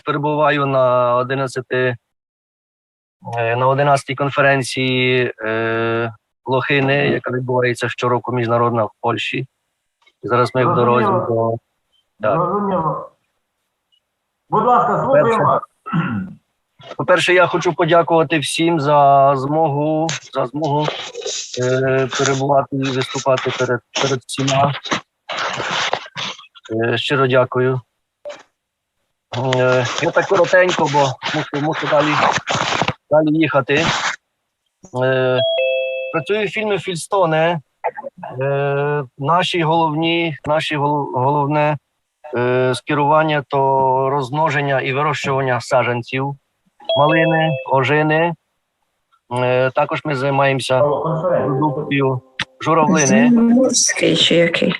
перебуваю на 11 е, на 11-й конференції е, Лохини, яка відбувається щороку міжнародна в Польщі. І зараз ми в дорозі до Так. Зрозуміло. Будь ласка, слухаємо вас. По-перше, я хочу подякувати всім за змогу, за змогу е, перебувати і виступати перед, перед всіма. Е, щиро дякую. Е, я так коротенько, бо мушу, мушу далі, далі їхати. Е, працюю в фільмі Фільстоне. Е, наші головні, наші головне е, скерування то розмноження і вирощування саджанців малини, ожини. Також ми займаємося продукцією журавлини. Який?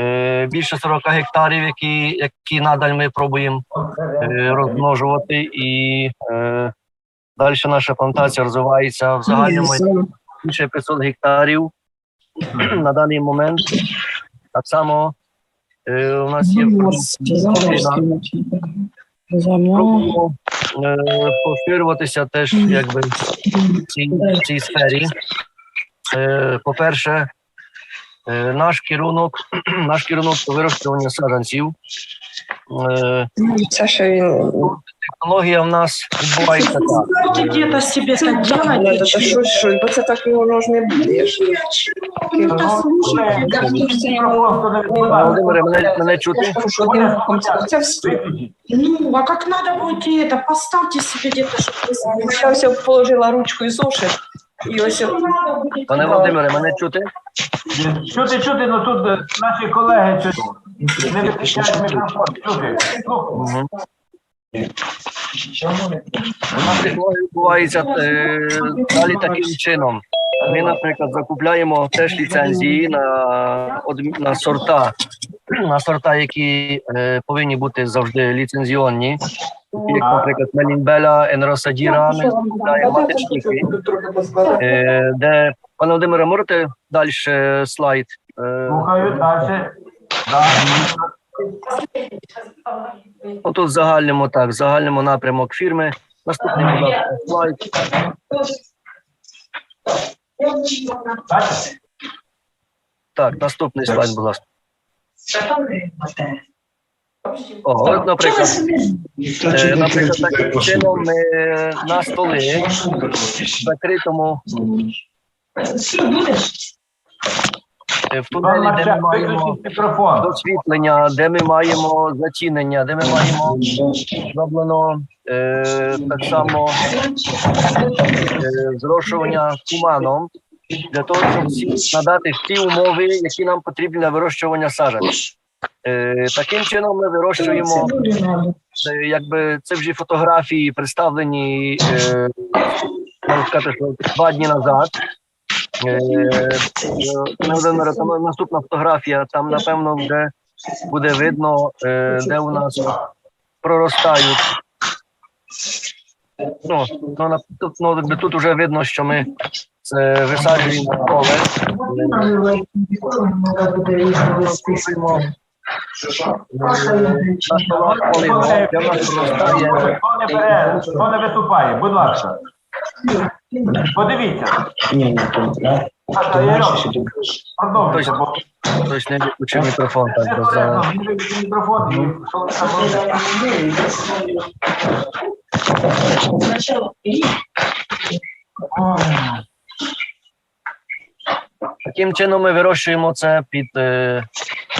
Е, Більше 40 гектарів, які, які надаль ми пробуємо е, розмножувати. І е, далі наша плантація розвивається в загальному більше 500 гектарів на даний момент. Так само е, у нас є. Замор. пробуємо е, поширюватися теж якби в цій, в цій сфері. Е, по-перше, наш керунок, наш керунок по вирощування саджанців. Е, Ну, Це ще він. технологія в нас відбувається так. Давайте где-то себе так делать. Ну, Це щось, що, бо це так воно ж не буде. Я ж- Ну, да слушайте, да Володимире, мене, мене чути? Що один рухом це- Це все. Ну, а как надо будете это, поставьте себе где-то, чтобы вы знали. Я ось положила ручку і зошит. І ось Пане Володимире, мене чути? Чути, чути, ну тут наші колеги чуть не виключають мікрофон. Чути. Угу. У нас технологія відбувається е, далі таким чином. Ми, наприклад, закупляємо теж ліцензії на, на сорта, на сорта, які е, повинні бути завжди ліцензіонні. Як, наприклад, Мелінбела, Енросадіра, ми закупляємо маточники, е, де, пане Володимире, можете далі слайд? Е, Слухаю далі. Да. В загальному так, в загальному напрямок фірми. Наступний слайд. Бачите? Так, наступний слайд, будь ласка. О, от, наприклад, е, наприклад, таким чином ми на столи в закритому в тунелі, де ми маємо освітлення, де ми маємо зацінення, де ми маємо зроблено е, так само е, зрошування туманом для того, щоб всі, надати всі умови, які нам потрібні для вирощування саджанців. Е, таким чином ми вирощуємо це якби це вже фотографії представлені е, можна сказати, що два дні назад. Наступна фотографія, там напевно вже буде видно, е, де у нас проростають. Ну, ну, тут, ну, тут вже видно, що ми це висаджуємо поле. Хто не виступає, будь ласка. Подивіться. Саша, я. Продовжуйте, бо Хтось не виключив мікрофон, так бо коректно, за він виключив мікрофон і що ви там робите? Ой. таким чином ми вирощуємо це під, е,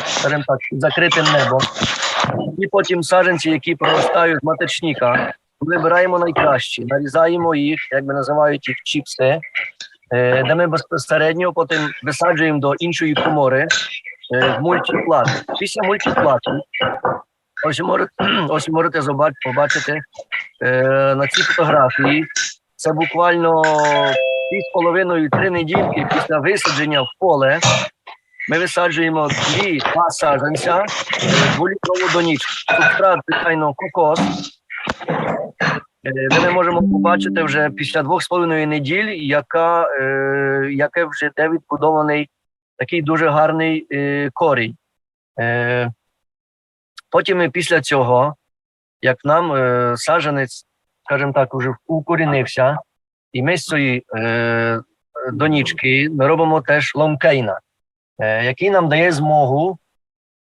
скажімо так, під закритим небом. І потім саджанці, які проростають маточника, вибираємо найкращі, нарізаємо їх, як би називають їх чіпси, е, де ми безпосередньо потім висаджуємо до іншої комори е, в мультиплат. Після мультиплату, ось можете, побачити е, на цій фотографії. Це буквально дві з половиною три недільки після висадження в поле. Ми висаджуємо дві два саджанця дволітрову донічку. Субстрат, звичайно, кокос. Де ми можемо побачити вже після двох з половиною неділь, яка, е, яке вже де відбудований такий дуже гарний е, корінь. Е, потім після цього як нам е, саджанець, скажімо так, уже укорінився, і ми з цієї е, донічки ми робимо теж ломкейна, е, який нам дає змогу,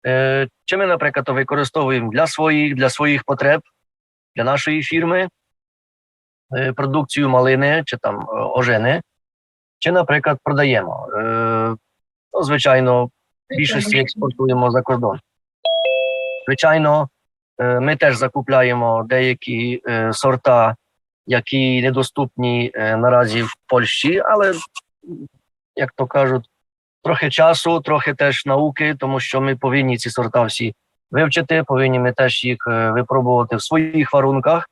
е, чи ми, наприклад, то використовуємо для своїх, для своїх потреб, для нашої фірми е, продукцію малини чи там е, ожини, чи, наприклад, продаємо. Е, ну, звичайно, більшості експортуємо за кордон. Звичайно, ми теж закупляємо деякі сорта, які недоступні наразі в Польщі, але, як то кажуть, трохи часу, трохи теж науки, тому що ми повинні ці сорта всі вивчити, повинні ми теж їх е, випробувати в своїх варунках.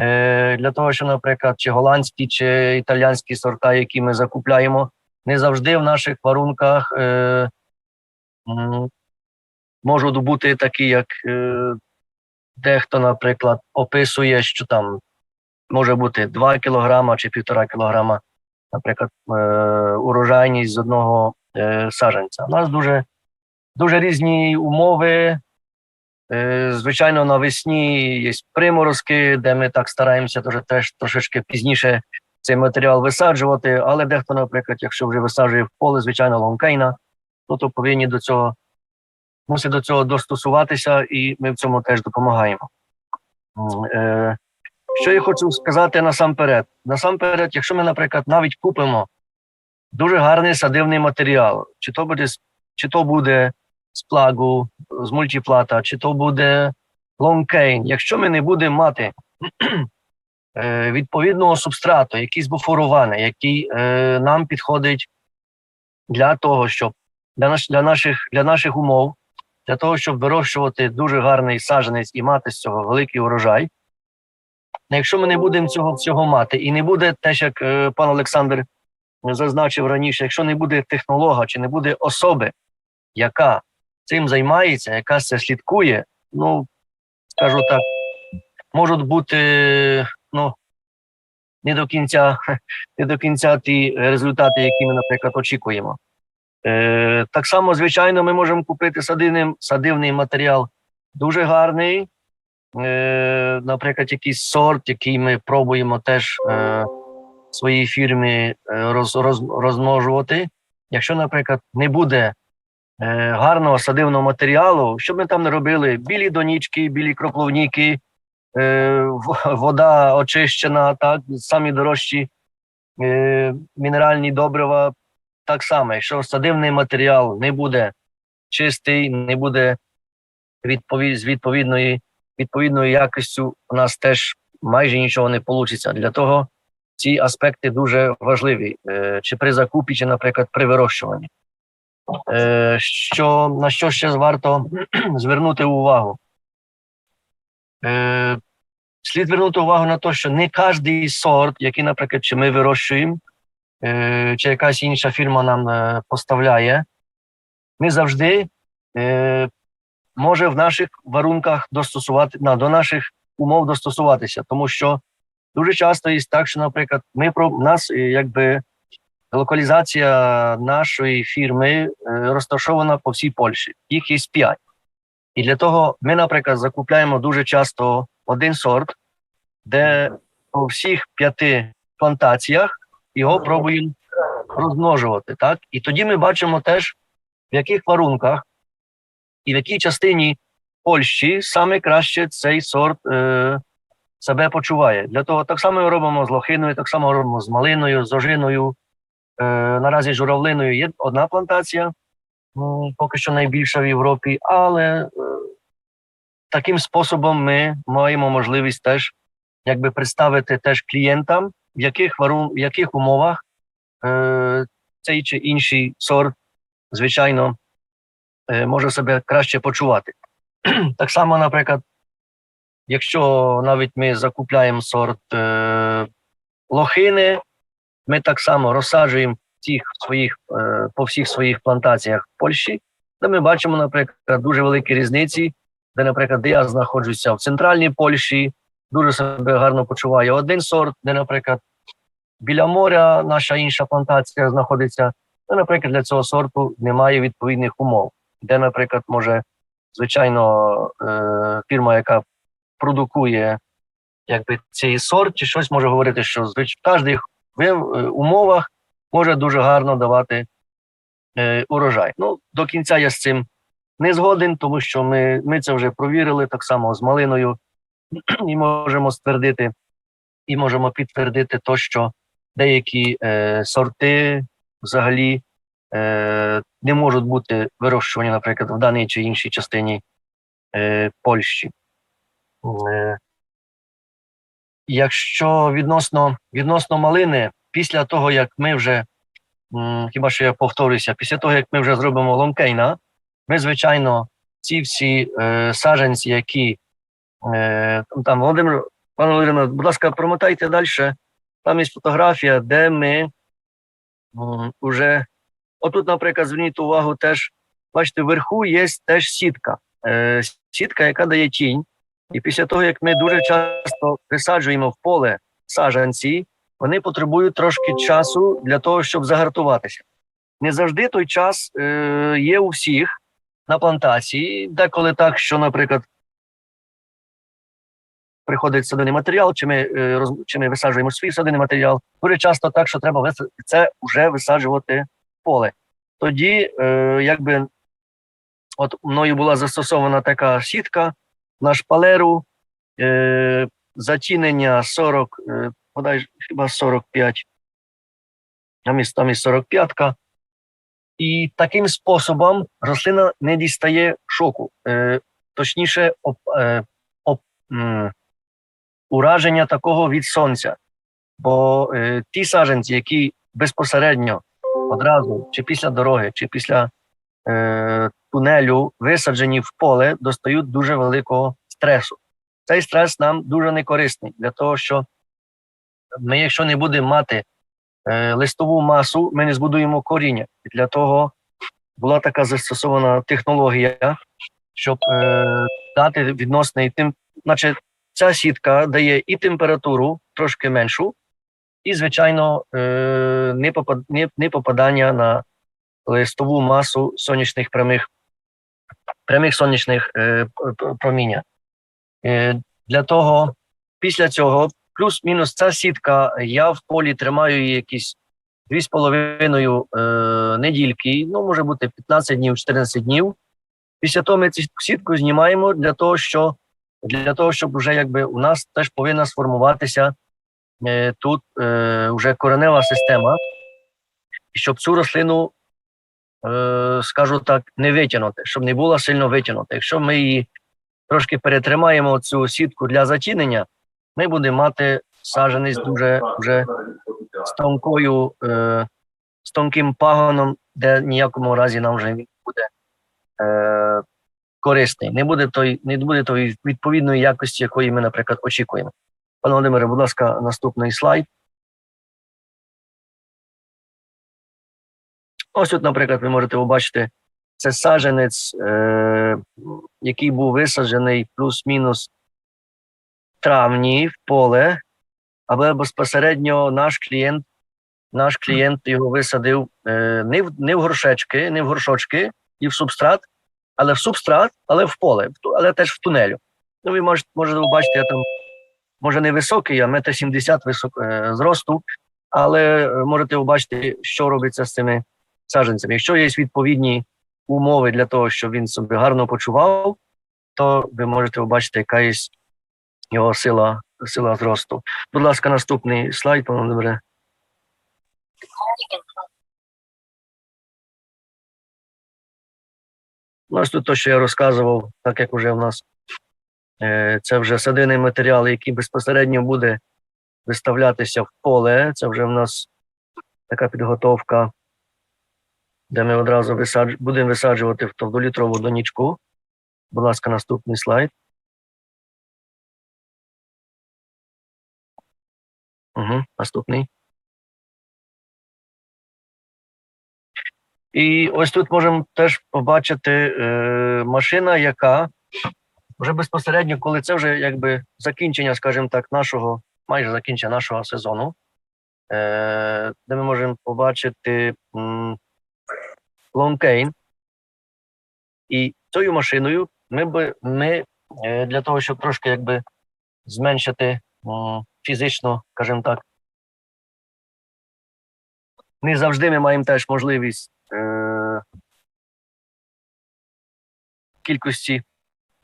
Е, Для того, що, наприклад, чи голландські, чи італійські сорта, які ми закупляємо, не завжди в наших варунках е, можуть бути такі, як е, дехто, наприклад, описує, що там може бути 2 кілограма чи 1,5 кілограма, наприклад, е, урожайність з одного е, саджанця. У нас дуже, дуже різні умови. Е, Звичайно, навесні є приморозки, де ми так стараємося теж, теж трошечки пізніше цей матеріал висаджувати, але дехто, наприклад, якщо вже висаджує в поле, звичайно, лонкейна, ну, то повинні до цього мусить до цього достосуватися, і ми в цьому теж допомагаємо. Е, що я хочу сказати насамперед? Насамперед, якщо ми, наприклад, навіть купимо дуже гарний садивний матеріал, чи то буде, чи то буде з плагу, з мультиплата, чи то буде лонкейн, якщо ми не будемо мати е, відповідного субстрату, який збуфорований, який е, нам підходить для того, щоб для, наш, для, наших, для наших умов, для того, щоб вирощувати дуже гарний саджанець і мати з цього великий урожай. Якщо ми не будемо цього всього мати, і не буде теж, як е, пан Олександр зазначив раніше, якщо не буде технолога чи не буде особи, яка цим займається, яка це слідкує, ну скажу так, можуть бути ну, не до кінця, не до кінця ті результати, які ми, наприклад, очікуємо. Е, так само, звичайно, ми можемо купити садивний, садивний матеріал дуже гарний. Е, наприклад, якийсь сорт, який ми пробуємо теж е, своїй фірмі е, роз, роз, розмножувати. Якщо, наприклад, не буде гарного садивного матеріалу, що ми там не робили, білі донічки, білі кропловніки, е, вода очищена, так, самі дорожчі е, мінеральні добрива, так само, якщо садивний матеріал не буде чистий, не буде відповідь, з відповідної, відповідною якістю, у нас теж майже нічого не вийде. Для того ці аспекти дуже важливі, е, чи при закупі, чи, наприклад, при вирощуванні. Е, що, на що ще варто звернути увагу? Е, слід звернути увагу на те, що не кожний сорт, який, наприклад, чи ми вирощуємо, е, чи якась інша фірма нам поставляє, не завжди може в наших варунках достосувати до наших умов достосуватися, тому що дуже часто є так, що, наприклад, ми про нас якби локалізація нашої фірми е, розташована по всій Польщі. Їх є п'ять. І для того ми, наприклад, закупляємо дуже часто один сорт, де по всіх п'яти плантаціях його пробуємо розмножувати. Так? І тоді ми бачимо теж, в яких варунках і в якій частині Польщі саме краще цей сорт е, себе почуває. Для того так само робимо з лохиною, так само робимо з малиною, з ожиною. Е, наразі журавлиною є одна плантація, поки що найбільша в Європі, але е, таким способом ми маємо можливість теж якби представити теж клієнтам, в яких в яких умовах е, цей чи інший сорт, звичайно, може себе краще почувати. так само, наприклад, якщо навіть ми закупляємо сорт лохини, ми так само розсаджуємо всіх своїх, е, по всіх своїх плантаціях в Польщі, де ми бачимо, наприклад, дуже великі різниці, де, наприклад, я знаходжуся в центральній Польщі, дуже себе гарно почуває один сорт, де, наприклад, біля моря наша інша плантація знаходиться, де, наприклад, для цього сорту немає відповідних умов, де, наприклад, може, звичайно, е, фірма, яка продукує якби цей сорт, чи щось може говорити, що звич... в е, умовах може дуже гарно давати е, урожай. Ну, до кінця я з цим не згоден, тому що ми, ми це вже провірили так само з малиною, і можемо ствердити, і можемо підтвердити то, що деякі е, сорти взагалі е, не можуть бути вирощувані, наприклад, в даній чи іншій частині е, Польщі. Е, якщо відносно, відносно малини, після того, як ми вже, хіба що я повторюся, після того, як ми вже зробимо лонкейна, ми, звичайно, ці всі е, саджанці, які е, там Володимир, пане Володимир, будь ласка, промотайте далі. Там є фотографія, де ми м, уже, отут, наприклад, зверніть увагу теж, бачите, вверху є теж сітка. Е, сітка, яка дає тінь. І після того, як ми дуже часто висаджуємо в поле саджанці, вони потребують трошки часу для того, щоб загартуватися. Не завжди той час е, є у всіх на плантації, деколи так, що, наприклад, приходить садовий матеріал, чи ми, е, чи ми висаджуємо свій садовий матеріал. Дуже часто так, що треба це вже висаджувати в поле. Тоді, е, якби от мною була застосована така сітка на шпалеру, е, затінення 40, е, подай, хіба 45, там і, там і 45 і таким способом рослина не дістає шоку, е, точніше, оп, е, оп, м, ураження такого від сонця. Бо е, ті саджанці, які безпосередньо одразу, чи після дороги, чи після тунелю висаджені в поле, достають дуже великого стресу. Цей стрес нам дуже не корисний для того, що ми, якщо не будемо мати е, листову масу, ми не збудуємо коріння. І для того була така застосована технологія, щоб е, дати відносний тим, значить, ця сітка дає і температуру трошки меншу, і, звичайно, е, не попадання на листову масу сонячних прямих, прямих сонячних е, проміння. Е, для того, після цього, плюс-мінус ця сітка, я в полі тримаю її якісь 2,5 е, недільки, ну, може бути 15 днів, 14 днів. Після того ми цю сітку знімаємо для того, що для того, щоб вже якби у нас теж повинна сформуватися е, тут е, вже коренева система, щоб цю рослину, скажу так, не витягнути, щоб не була сильно витягнута. Якщо ми її трошки перетримаємо цю сітку для затінення, ми будемо мати саджанець дуже вже з тонкою, е, з тонким пагоном, де ніякому разі нам вже він буде е, корисний. Не буде той, не буде тої відповідної якості, якої ми, наприклад, очікуємо. Пане Володимире, будь ласка, наступний слайд. Ось тут, наприклад, ви можете побачити, це саджанець, е, який був висаджений плюс-мінус травні в поле, але безпосередньо наш клієнт, наш клієнт його висадив е, не, в, не в горшечки, не в горшочки і в субстрат, але в субстрат, але в поле, але теж в тунелю. Ну, ви можете, можете побачити, я там може не високий, а метр сімдесят е, зросту, але можете побачити, що робиться з цими саджанцями. Якщо є відповідні умови для того, щоб він себе гарно почував, то ви можете побачити, яка є його сила, сила зросту. Будь ласка, наступний слайд, пане Володимире. Ну, Ось тут те, що я розказував, так як вже в нас е, це вже садиний матеріал, який безпосередньо буде виставлятися в поле. Це вже в нас така підготовка, де ми одразу висадж... будемо висаджувати в ту донічку. Будь ласка, наступний слайд. Угу, наступний. І ось тут можемо теж побачити е, машина, яка вже безпосередньо, коли це вже якби закінчення, скажімо так, нашого, майже закінчення нашого сезону, е, де ми можемо побачити м, лонкейн. І цією машиною ми, би, ми е, для того, щоб трошки якби зменшити фізично, скажімо так. Не завжди ми маємо теж можливість е, кількості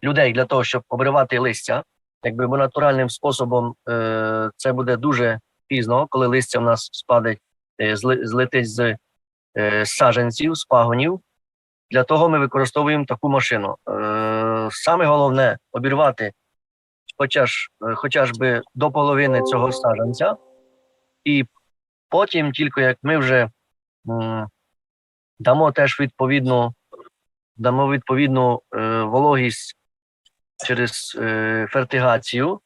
людей для того, щоб обривати листя. Якби бо натуральним способом е, це буде дуже пізно, коли листя в нас спадить, е, злетить з е, саджанців, з пагонів. Для того ми використовуємо таку машину. Е, саме головне обірвати хоча ж, е, хоча ж би до половини цього саджанця, і потім, тільки як ми вже дамо теж відповідну, дамо відповідну вологість через фертигацію,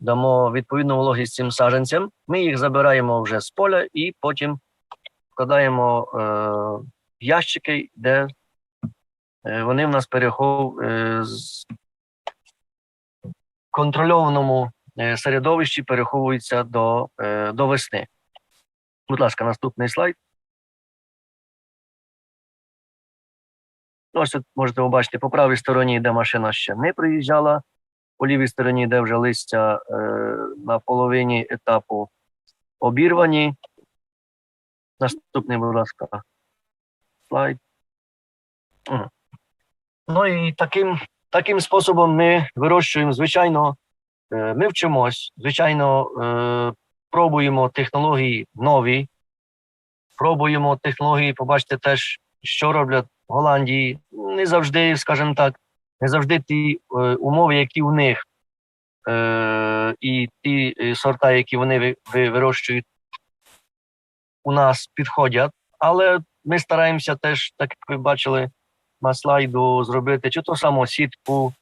дамо відповідну вологість цим саджанцям, ми їх забираємо вже з поля і потім вкладаємо е, в ящики, де е, вони в нас перехов е, з контрольованому е, середовищі переховуються до, е, до весни. Будь ласка, наступний слайд. Ось тут можете побачити по правій стороні, де машина ще не приїжджала, по лівій стороні, де вже листя е, на половині етапу обірвані. Наступний, будь ласка, слайд. Ну і таким, таким способом ми вирощуємо, звичайно, е, ми вчимось, звичайно, е, пробуємо технології нові, пробуємо технології, побачите теж, що роблять в Голландії. Не завжди, скажімо так, не завжди ті е, умови, які у них, і ті сорта, які вони ви- ви- вирощують, у нас підходять, але ми стараємося теж, так як ви бачили на слайду, зробити чи то саму сітку,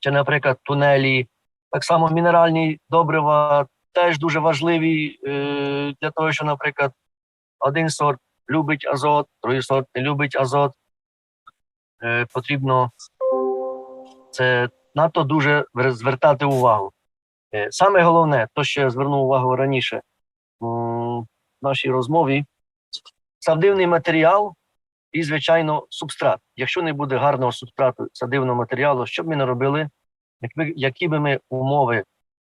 чи, наприклад, тунелі. Так само мінеральні добрива теж дуже важливі е, для того, що, наприклад, один сорт любить азот, другий сорт не любить азот. Е, потрібно це надто дуже звертати увагу. Е, саме головне, то, що я звернув увагу раніше нашій розмові, садивний матеріал і, звичайно, субстрат. Якщо не буде гарного субстрату садивного матеріалу, що б ми не робили, як які би ми умови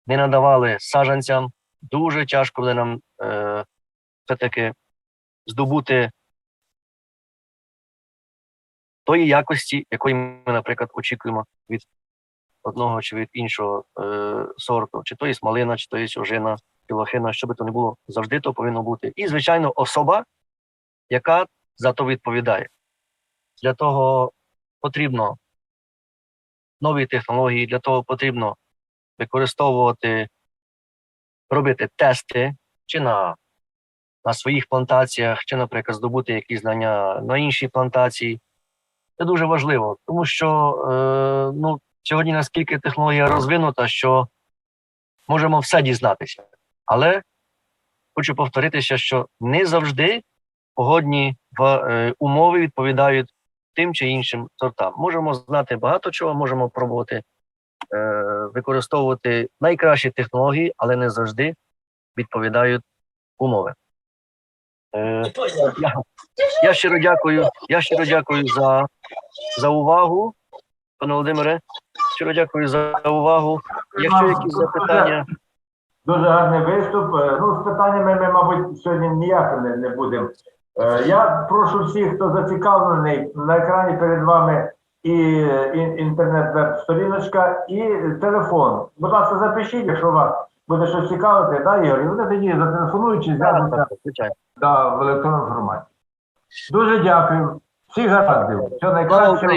не надавали саджанцям, дуже тяжко буде нам е, все-таки здобути тої якості, якої ми, наприклад, очікуємо від одного чи від іншого е, сорту, чи то є малина, чи то є ожина, чи лохина, що би то не було, завжди то повинно бути. І, звичайно, особа, яка за то відповідає. Для того потрібно нові технології, для того потрібно використовувати, робити тести чи на, на своїх плантаціях, чи, наприклад, здобути якісь знання на іншій плантації. Це дуже важливо, тому що е, ну, сьогодні наскільки технологія розвинута, що можемо все дізнатися. Але хочу повторитися, що не завжди погодні е, умови відповідають тим чи іншим сортам. Можемо знати багато чого, можемо пробувати е, використовувати найкращі технології, але не завжди відповідають умови. Е, я, я щиро дякую. Я щиро дякую за, за увагу, пане Володимире. Щиро дякую за увагу. Якщо якісь запитання, Дуже гарний виступ. Е, Ну, з питаннями ми, мабуть, сьогодні ніяк не, не будемо. Е, Я прошу всіх, хто зацікавлений, на екрані перед вами і е, інтернет-веб-сторіночка, і телефон. Будь ласка, запишіть, якщо вас буде щось цікавити, да, Ігор? І вони тоді зателефонують чи зв'яжуться да, в електронному форматі. Дуже дякую. Всіх гараздів. Все найкраще.